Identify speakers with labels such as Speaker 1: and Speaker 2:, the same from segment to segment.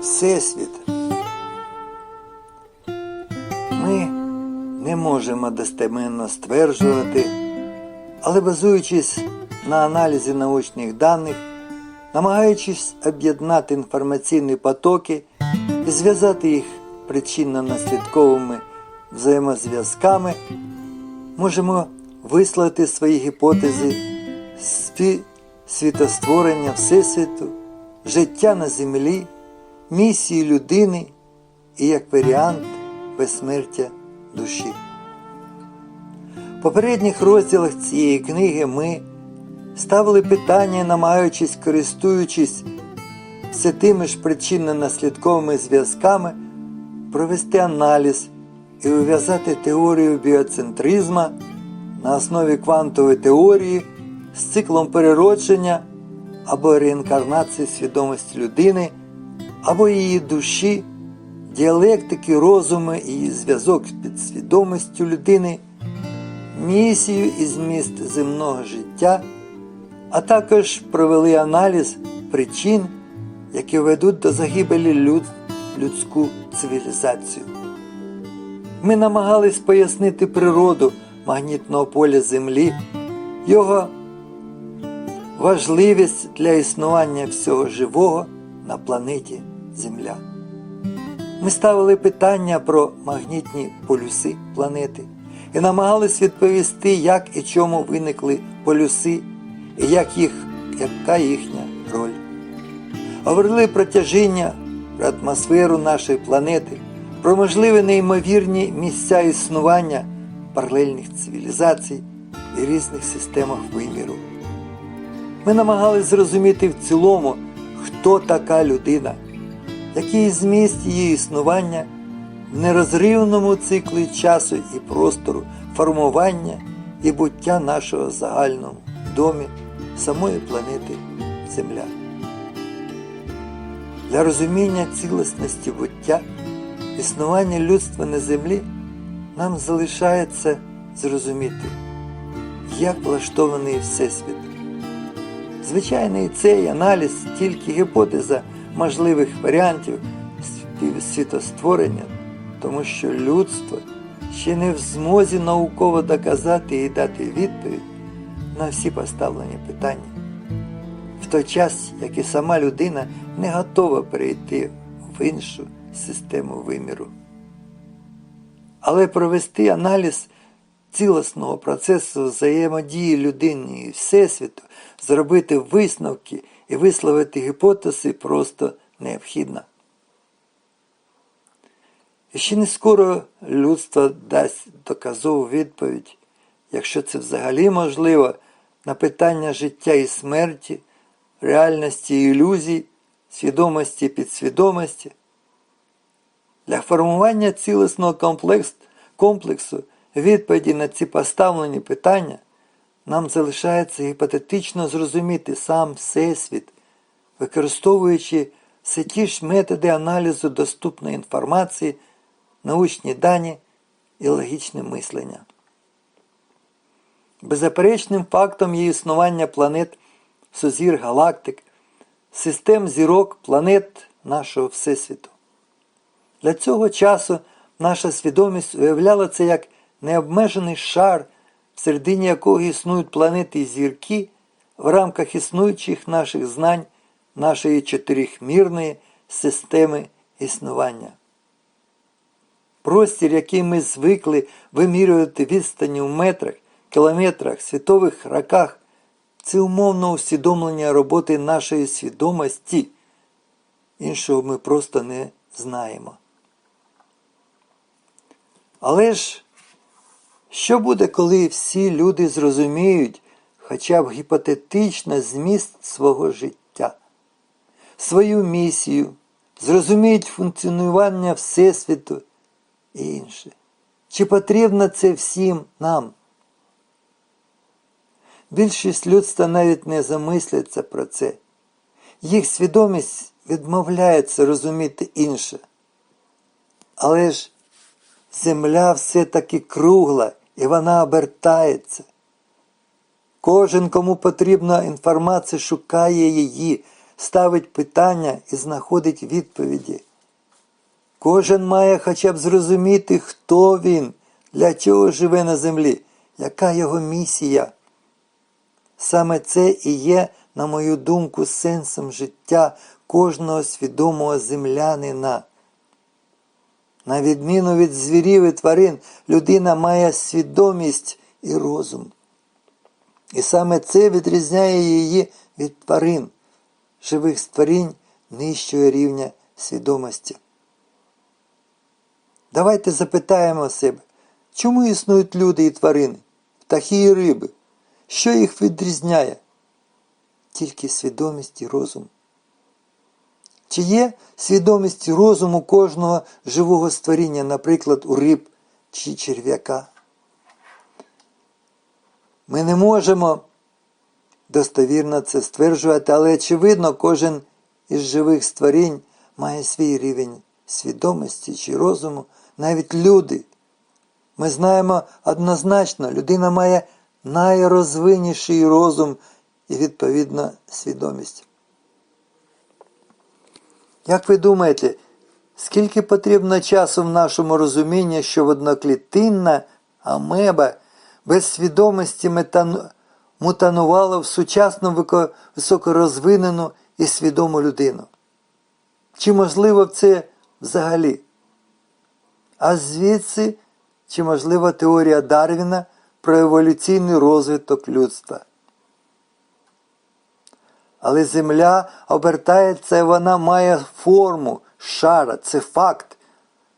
Speaker 1: Всесвіт. Ми не можемо достеменно стверджувати, але базуючись на аналізі научних даних, намагаючись об'єднати інформаційні потоки і зв'язати їх причинно-наслідковими взаємозв'язками, можемо висловити свої гіпотези сві- світостворення Всесвіту, життя на землі, місії людини і як варіант безсмертя душі. В попередніх розділах цієї книги ми ставили питання, намагаючись, користуючись все тими ж причинно-наслідковими зв'язками, провести аналіз і ув'язати теорію біоцентризма на основі квантової теорії з циклом переродження або реінкарнації свідомості людини, або її душі, діалектики розуму і зв'язок з підсвідомістю людини, місію і зміст земного життя, а також провели аналіз причин, які ведуть до загибелі люд, людську цивілізацію. Ми намагались пояснити природу магнітного поля Землі, його важливість для існування всього живого на планеті Земля. Ми ставили питання про магнітні полюси планети і намагались відповісти, як і чому виникли полюси, і як їх, яка їхня роль. Говорили про тяжіння, про атмосферу нашої планети, про можливі неймовірні місця існування паралельних цивілізацій і різних системах виміру. Ми намагались зрозуміти в цілому, хто така людина, який зміст її існування в нерозривному циклі часу і простору, формування і буття нашого загальному домі самої планети Земля. Для розуміння цілісності буття, існування людства на землі нам залишається зрозуміти, як влаштований Всесвіт. Звичайно, і цей аналіз тільки гіпотеза можливих варіантів світостворення, тому що людство ще не в змозі науково доказати і дати відповідь на всі поставлені питання. В той час, як і сама людина не готова перейти в іншу систему виміру. Але провести аналіз цілісного процесу взаємодії людини і Всесвіту, зробити висновки і висловити гіпотези просто необхідно. І ще не скоро людство дасть доказову відповідь, якщо це взагалі можливо, на питання життя і смерті, реальності і ілюзій, свідомості і підсвідомості. Для формування цілісного комплекс, комплексу відповіді на ці поставлені питання нам залишається гіпотетично зрозуміти сам Всесвіт, використовуючи все ті ж методи аналізу доступної інформації, научні дані і логічне мислення. Беззаперечним фактом є існування планет, сузір галактик, систем зірок планет нашого Всесвіту. Для цього часу наша свідомість уявляла це як необмежений шар, всередині якого існують планети і зірки в рамках існуючих наших знань нашої чотирихмірної системи існування. Простір, який ми звикли вимірювати відстані в метрах, кілометрах, світових роках, це умовно усвідомлення роботи нашої свідомості. Іншого ми просто не знаємо. Але ж що буде, коли всі люди зрозуміють хоча б гіпотетично зміст свого життя, свою місію, зрозуміють функціонування Всесвіту і інше? Чи потрібно це всім нам? Більшість людства навіть не замисляться про це. Їх свідомість відмовляється розуміти інше. Але ж земля все-таки кругла і вона обертається. Кожен, кому потрібна інформація, шукає її, ставить питання і знаходить відповіді. Кожен має хоча б зрозуміти, хто він, для чого живе на землі, яка його місія. Саме це і є, на мою думку, сенсом життя кожного свідомого землянина. На відміну від звірів і тварин, людина має свідомість і розум. І саме це відрізняє її від тварин, живих створінь нижчого рівня свідомості. Давайте запитаємо себе, чому існують люди і тварини, птахи і риби? Що їх відрізняє? Тільки свідомість і розум. Чи є свідомість і розум у кожного живого створіння, наприклад, у риб чи черв'яка? Ми не можемо достовірно це стверджувати, але очевидно, кожен із живих створінь має свій рівень свідомості чи розуму, навіть люди. Ми знаємо однозначно, людина має найрозвинніший розум і, відповідно, свідомість. Як ви думаєте, скільки потрібно часу в нашому розумінні, щоб одноклітинна амеба без свідомості метану... мутанувала в сучасну високорозвинену і свідому людину? Чи можливо це взагалі? А звідси, чи можлива теорія Дарвіна про еволюційний розвиток людства? Але земля обертається вона має форму шара, це факт.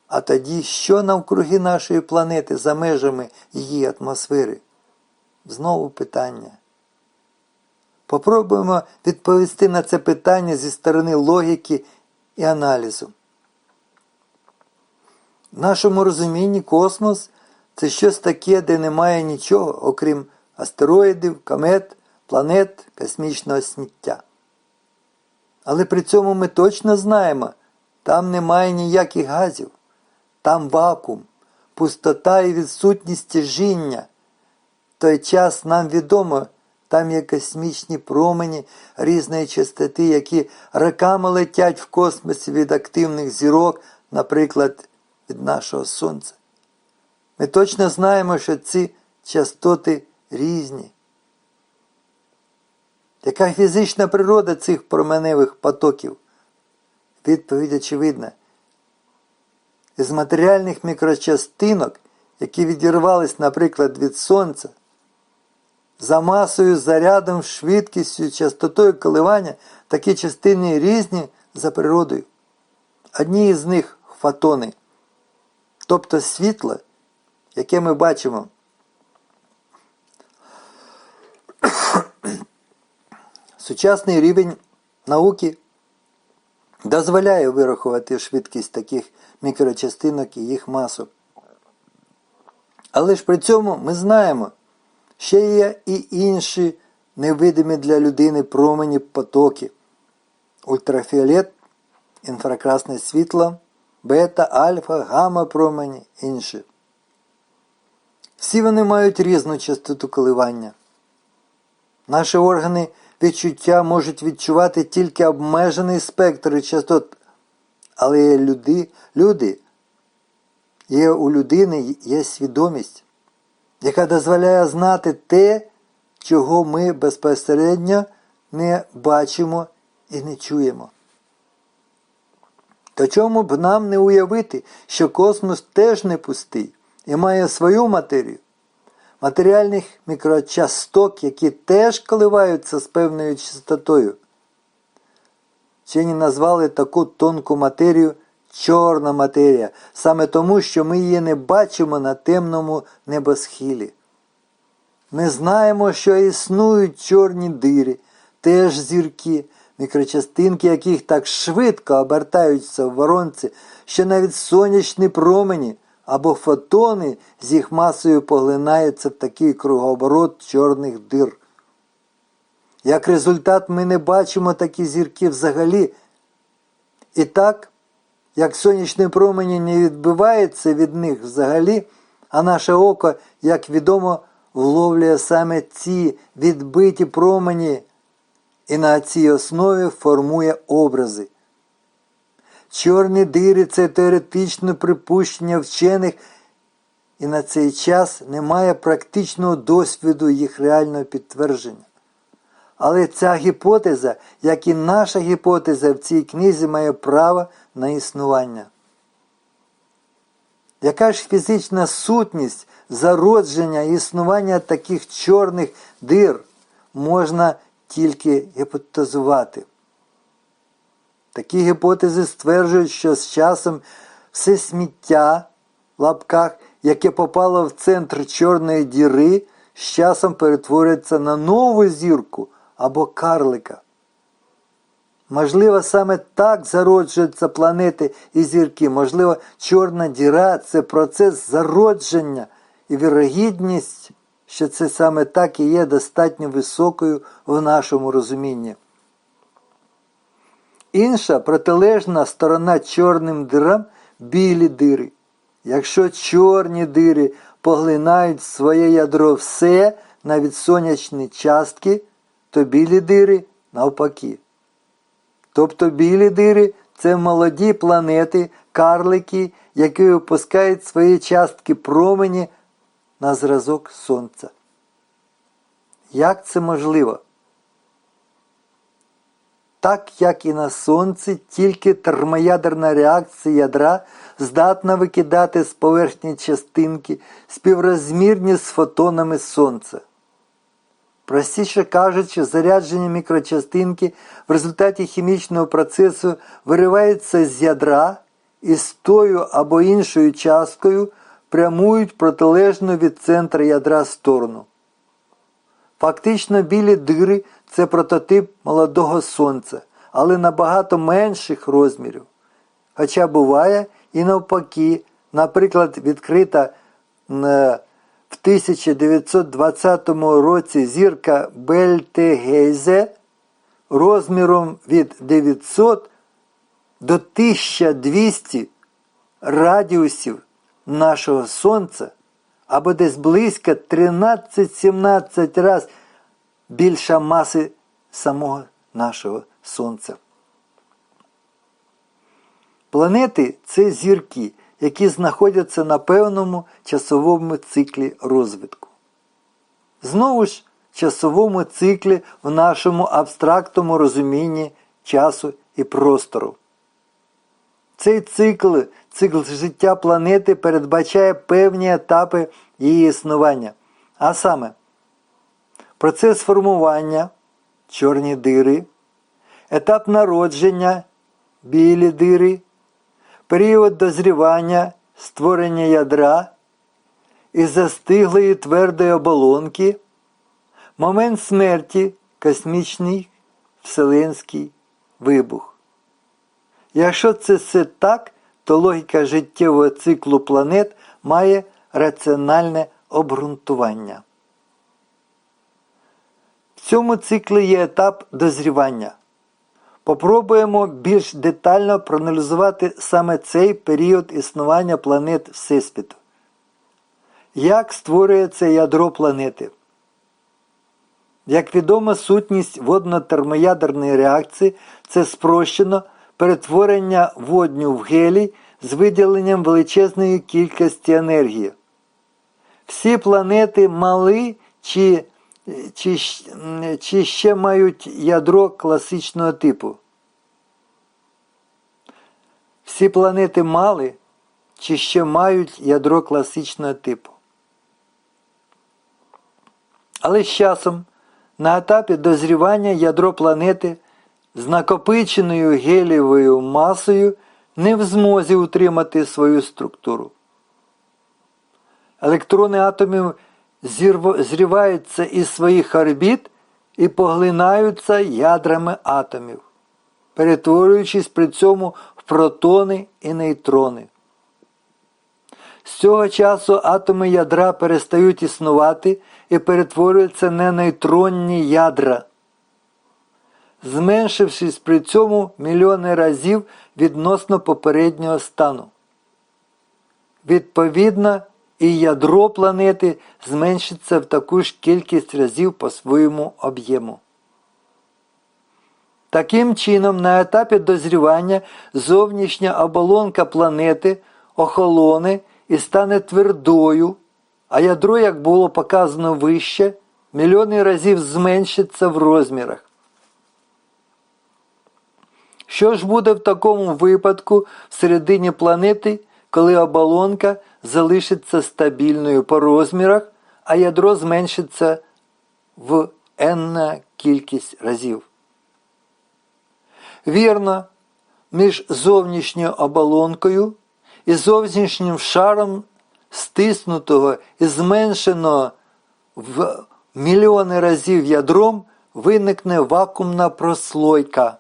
Speaker 1: А тоді, що навкруги нашої планети за межами її атмосфери? Знову питання. Попробуємо відповісти на це питання зі сторони логіки і аналізу. В нашому розумінні космос це щось таке, де немає нічого, окрім астероїдів, комет, планет, космічного сміття. Але при цьому ми точно знаємо, там немає ніяких газів, там вакуум, пустота і відсутність тяжіння. В той час нам відомо, там є космічні промені різної частоти, які роками летять в космосі від активних зірок, наприклад, від нашого Сонця. Ми точно знаємо, що ці частоти різні. Яка фізична природа цих променевих потоків? Відповідь очевидна. Із матеріальних мікрочастинок, які відірвались, наприклад, від Сонця, за масою, зарядом, швидкістю, частотою коливання такі частини різні за природою. Одні із них фотони, тобто світло, яке ми бачимо. Сучасний рівень науки дозволяє вирахувати швидкість таких мікрочастинок і їх масу. Але ж при цьому ми знаємо, ще є і інші невидимі для людини промені потоки, ультрафіолет, інфракрасне світло, бета, альфа, гамма промені інші. Всі вони мають різну частоту коливання. Наші органи відчуття можуть відчувати тільки обмежений спектр частот. Але люди, люди, є у людини є свідомість, яка дозволяє знати те, чого ми безпосередньо не бачимо і не чуємо. То чому б нам не уявити, що космос теж не пустий і має свою матерію? Матеріальних мікрочасток, які теж коливаються з певною частотою. Вчені назвали таку тонку матерію чорна матерія, саме тому, що ми її не бачимо на темному небосхилі. Ми знаємо, що існують чорні дири, теж зірки, мікрочастинки яких так швидко обертаються в воронці, що навіть сонячні промені або фотони з їх масою поглинаються в такий кругооборот чорних дир. Як результат, ми не бачимо такі зірки взагалі. І так, як сонячні промені не відбиваються від них взагалі, а наше око, як відомо, вловлює саме ці відбиті промені і на цій основі формує образи. Чорні дири це теоретичне припущення вчених, і на цей час немає практичного досвіду їх реального підтвердження. Але ця гіпотеза, як і наша гіпотеза в цій книзі, має право на існування. Яка ж фізична сутність зародження і існування таких чорних дир можна тільки гіпотезувати? Такі гіпотези стверджують, що з часом все сміття в лапках, яке попало в центр чорної діри, з часом перетворюється на нову зірку або карлика. Можливо, саме так зароджуються планети і зірки. Можливо, чорна діра це процес зародження і вірогідність, що це саме так і є достатньо високою в нашому розумінні. Інша протилежна сторона чорним дирам білі дири. Якщо чорні дири поглинають в своє ядро все, навіть сонячні частки, то білі дири навпаки. Тобто білі дири це молоді планети, карлики, які випускають свої частки промені на зразок Сонця. Як це можливо? Так як і на Сонці, тільки термоядерна реакція ядра здатна викидати з поверхні частинки співрозмірні з фотонами Сонця. Простіше кажучи, заряджені мікрочастинки в результаті хімічного процесу вириваються з ядра і з тою або іншою часткою прямують протилежну від центра ядра сторону. Фактично білі дири це прототип молодого сонця, але набагато менших розмірів. Хоча буває і навпаки, наприклад, відкрита в 1920 році зірка Бельтегейзе розміром від 900 до 1200 радіусів нашого Сонця або десь близько 13-17 разів більша маси самого нашого Сонця. Планети це зірки, які знаходяться на певному часовому циклі розвитку. Знову ж часовому циклі в нашому абстрактному розумінні часу і простору. Цей цикл, цикл життя планети передбачає певні етапи її існування. А саме, процес формування чорні дири, етап народження білі дири, період дозрівання створення ядра із застиглої твердої оболонки, момент смерті космічний вселенський вибух. Якщо це все так, то логіка життєвого циклу планет має раціональне обґрунтування. В цьому циклі є етап дозрівання. Попробуємо більш детально проаналізувати саме цей період існування планет Всесвіту. Як створюється ядро планети? Як відомо, сутність водно-термоядерної реакції це спрощено перетворення водню в гелій з виділенням величезної кількості енергії. Всі планети мали чи, чи, чи ще мають ядро класичного типу. Всі планети мали чи ще мають ядро класичного типу. Але з часом на етапі дозрівання ядро планети з накопиченою гелієвою масою не в змозі утримати свою структуру. Електрони атомів зріваються із своїх орбіт і поглинаються ядрами атомів, перетворюючись при цьому в протони і нейтрони. З цього часу атоми ядра перестають існувати і перетворюються на нейтронні ядра зменшившись при цьому мільйони разів відносно попереднього стану. Відповідно, і ядро планети зменшиться в таку ж кількість разів по своєму об'єму. Таким чином, на етапі дозрівання зовнішня оболонка планети охолоне і стане твердою, а ядро, як було показано вище, мільйони разів зменшиться в розмірах. Що ж буде в такому випадку всередині планети, коли оболонка залишиться стабільною по розмірах, а ядро зменшиться в n кількість разів? Вірно, між зовнішньою оболонкою і зовнішнім шаром стиснутого і зменшеного в мільйони разів ядром виникне вакуумна прослойка,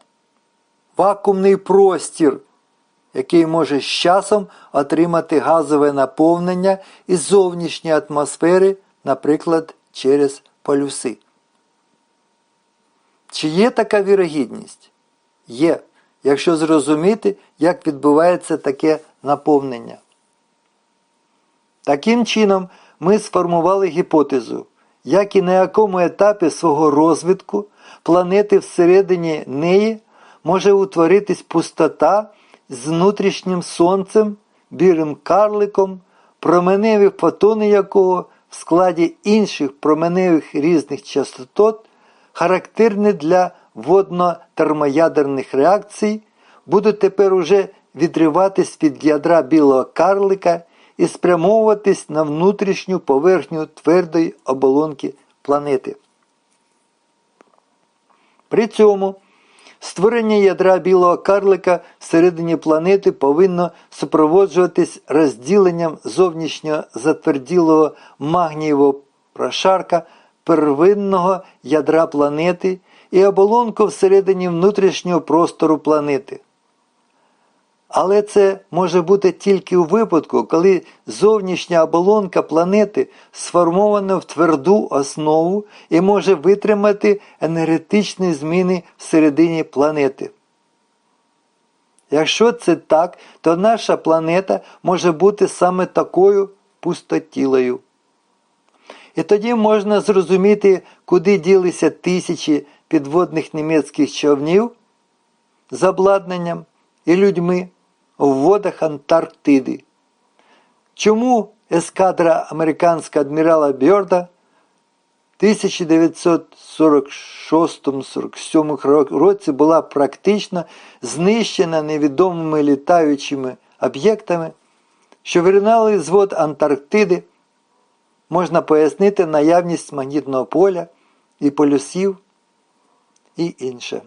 Speaker 1: вакуумний простір, який може з часом отримати газове наповнення із зовнішньої атмосфери, наприклад, через полюси. Чи є така вірогідність? Є, якщо зрозуміти, як відбувається таке наповнення. Таким чином, ми сформували гіпотезу, як і на якому етапі свого розвитку планети всередині неї може утворитись пустота з внутрішнім сонцем, бірим карликом, променеві фотони якого в складі інших променевих різних частот, характерні для водно-термоядерних реакцій, будуть тепер уже відриватись від ядра білого карлика і спрямовуватись на внутрішню поверхню твердої оболонки планети. При цьому створення ядра білого карлика всередині планети повинно супроводжуватись розділенням зовнішнього затверділого магнієвого прошарка первинного ядра планети і оболонку всередині внутрішнього простору планети. Але це може бути тільки у випадку, коли зовнішня оболонка планети сформована в тверду основу і може витримати енергетичні зміни всередині планети. Якщо це так, то наша планета може бути саме такою пустотілою. І тоді можна зрозуміти, куди ділися тисячі підводних німецьких човнів з обладнанням і людьми у водах Антарктиди. Чому ескадра американського адмірала Бьорда в 1946-47 році була практично знищена невідомими літаючими об'єктами, що виринали з вод Антарктиди, можна пояснити наявність магнітного поля і полюсів і інше.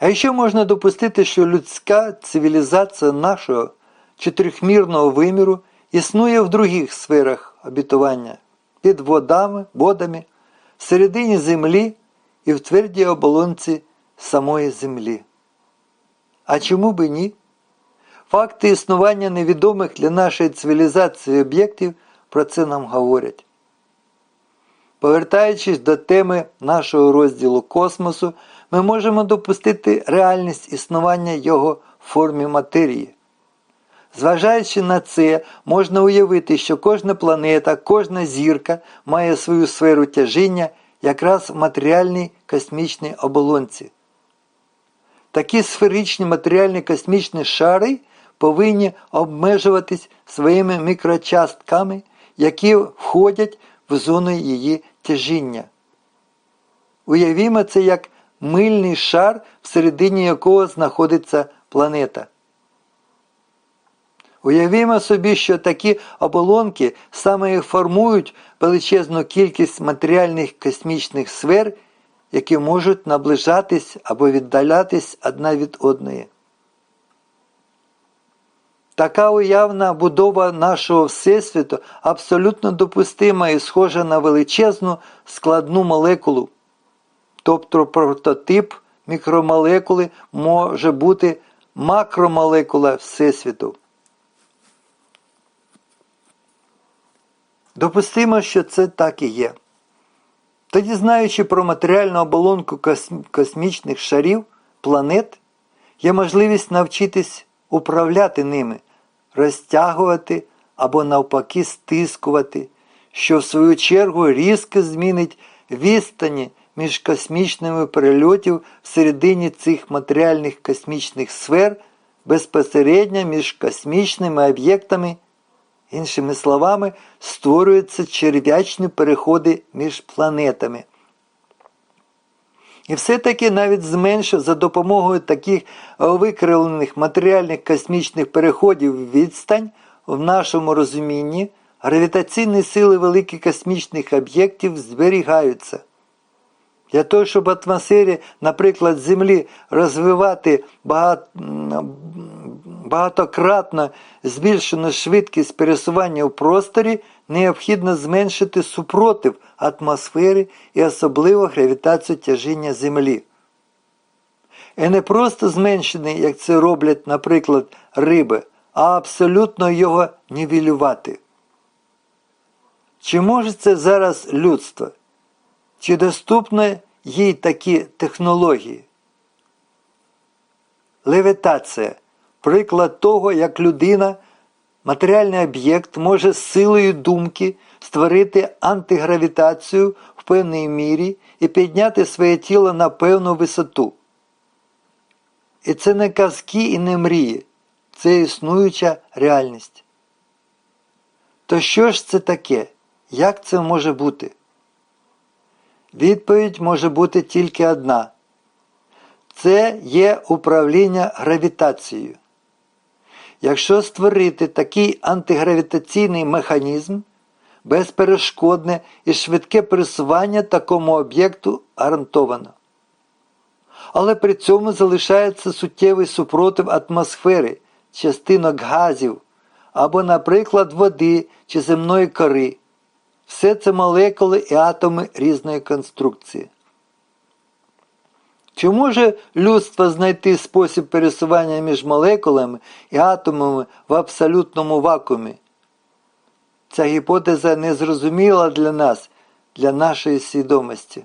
Speaker 1: А ще можна допустити, що людська цивілізація нашого чотирьохмірного виміру існує в других сферах обітування під водами, водами, всередині землі і в твердій оболонці самої землі. А чому би ні? Факти існування невідомих для нашої цивілізації об'єктів про це нам говорять. Повертаючись до теми нашого розділу космосу, ми можемо допустити реальність існування його формі матерії. Зважаючи на це, можна уявити, що кожна планета, кожна зірка має свою сферу тяжіння якраз в матеріальній космічній оболонці. Такі сферичні матеріальні космічні шари повинні обмежуватись своїми мікрочастками, які входять в зону її тяжіння. Уявімо це як мильний шар, всередині якого знаходиться планета. Уявімо собі, що такі оболонки саме і формують величезну кількість матеріальних космічних сфер, які можуть наближатись або віддалятись одна від одної. Така уявна будова нашого Всесвіту абсолютно допустима і схожа на величезну складну молекулу. Тобто прототип мікромолекули може бути макромолекула Всесвіту. Допустимо, що це так і є. Тоді, знаючи про матеріальну оболонку космічних шарів, планет, є можливість навчитись управляти ними, розтягувати або навпаки стискувати, що в свою чергу різко змінить відстані міжкосмічними перельотів всередині цих матеріальних космічних сфер безпосередньо між космічними об'єктами, іншими словами, створюються черв'ячні переходи між планетами. І все-таки навіть зменшив за допомогою таких викривлених матеріальних космічних переходів відстань в нашому розумінні гравітаційні сили великих космічних об'єктів зберігаються. Для того, щоб в атмосфері, наприклад, Землі розвивати багатократно збільшену швидкість пересування в просторі, необхідно зменшити супротив атмосфери і особливо гравітацію тяжіння Землі. І не просто зменшений, як це роблять, наприклад, риби, а абсолютно його нівелювати. Чи може це зараз людство? Чи доступні їй такі технології? Левітація приклад того, як людина, матеріальний об'єкт може з силою думки створити антигравітацію в певній мірі і підняти своє тіло на певну висоту. І це не казки і не мрії, це існуюча реальність. То що ж це таке? Як це може бути? Відповідь може бути тільки одна. Це є управління гравітацією. Якщо створити такий антигравітаційний механізм, безперешкодне і швидке пересування такому об'єкту гарантовано. Але при цьому залишається суттєвий супротив атмосфери, частинок газів або, наприклад, води чи земної кори. Все це молекули і атоми різної конструкції. Чи може людство знайти спосіб пересування між молекулами і атомами в абсолютному вакуумі? Ця гіпотеза незрозуміла для нас, для нашої свідомості.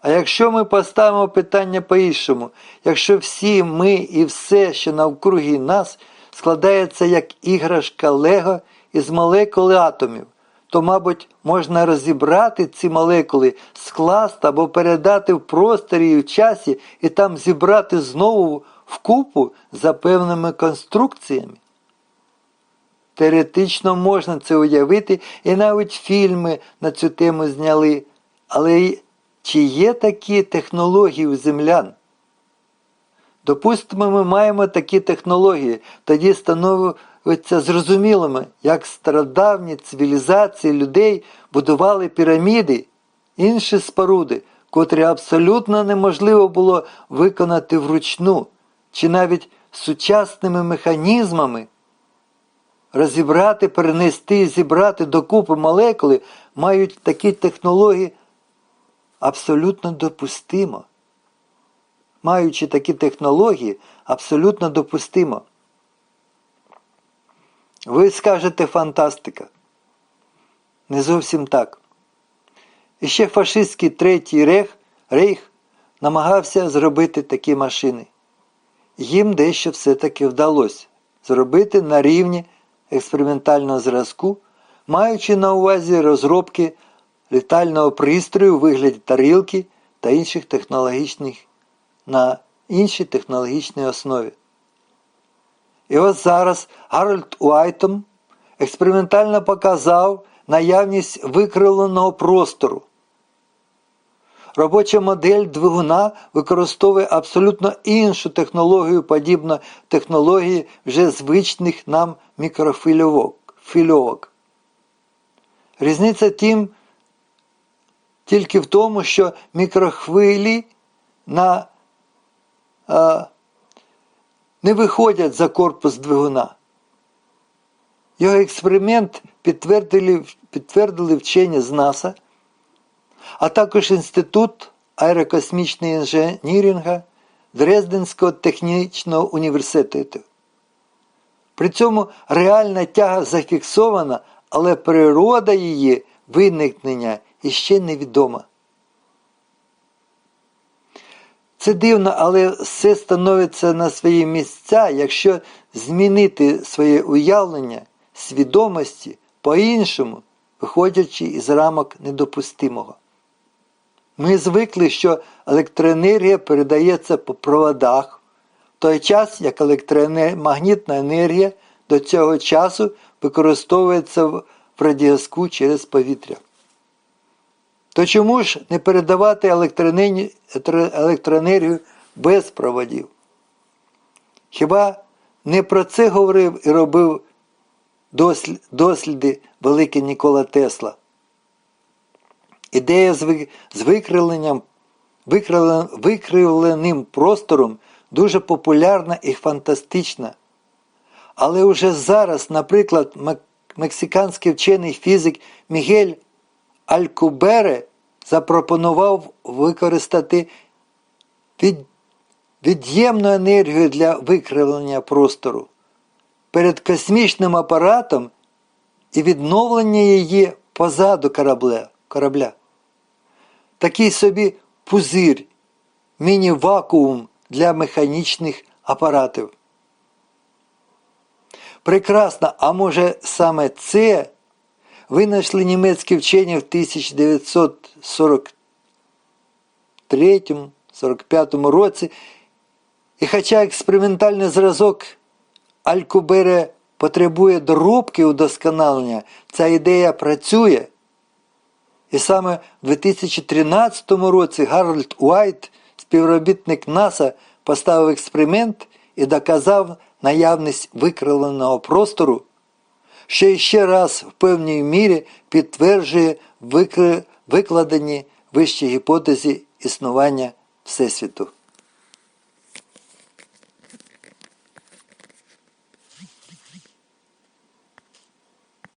Speaker 1: А якщо ми поставимо питання по-іншому, якщо всі ми і все, що навкруги нас, складається як іграшка Лего із молекули атомів, то, мабуть, можна розібрати ці молекули, скласти або передати в просторі і в часі і там зібрати знову вкупу за певними конструкціями. Теоретично можна це уявити, і навіть фільми на цю тему зняли. Але чи є такі технології у землян? Допустимо, ми маємо такі технології, тоді становиться зрозумілими, як стародавні цивілізації людей будували піраміди, інші споруди, котрі абсолютно неможливо було виконати вручну, чи навіть сучасними механізмами. Розібрати, перенести і зібрати докупи молекули мають такі технології абсолютно допустимо маючи такі технології, абсолютно допустимо. Ви скажете фантастика. Не зовсім так. І ще фашистський третій рейх, рейх намагався зробити такі машини. Їм дещо все-таки вдалося зробити на рівні експериментального зразку, маючи на увазі розробки літального пристрою у вигляді тарілки та інших технологічних на іншій технологічній основі. І ось зараз Гарольд Уайтом експериментально показав наявність викривленого простору. Робоча модель двигуна використовує абсолютно іншу технологію, подібно технології вже звичних нам мікрофільовок. Різниця тим тільки в тому, що мікрохвилі на не виходять за корпус двигуна. Його експеримент підтвердили підтвердили вчені з НАСА, а також Інститут аерокосмічного інженірінга Дрезденського технічного університету. При цьому реальна тяга зафіксована, але природа її виникнення іще невідома. Це дивно, але все становиться на свої місця, якщо змінити своє уявлення, свідомості по-іншому, виходячи із рамок недопустимого. Ми звикли, що електроенергія передається по проводах, в той час як електромагнітна енергія до цього часу використовується в радіозв'язку через повітря. То чому ж не передавати електроенергію- без проводів? Хіба не про це говорив і робив досліди великий Нікола Тесла? Ідея з викривленням, викривленим простором дуже популярна і фантастична. Але уже зараз, наприклад, мексиканський вчений фізик Мігель Алькубере запропонував використати від, від'ємну енергію для викривлення простору перед космічним апаратом і відновлення її позаду корабля. корабля. Такий собі пузир, міні-вакуум для механічних апаратів. Прекрасно, а може саме це винайшли німецькі вчені в 1943-45 році, і хоча експериментальний зразок Алькубере потребує доробки удосконалення, ця ідея працює. І саме в 2013 році Гарольд Уайт, співробітник НАСА, поставив експеримент і доказав наявність викривленого простору, що ще раз в певній мірі підтверджує викладені вищі гіпотези існування Всесвіту.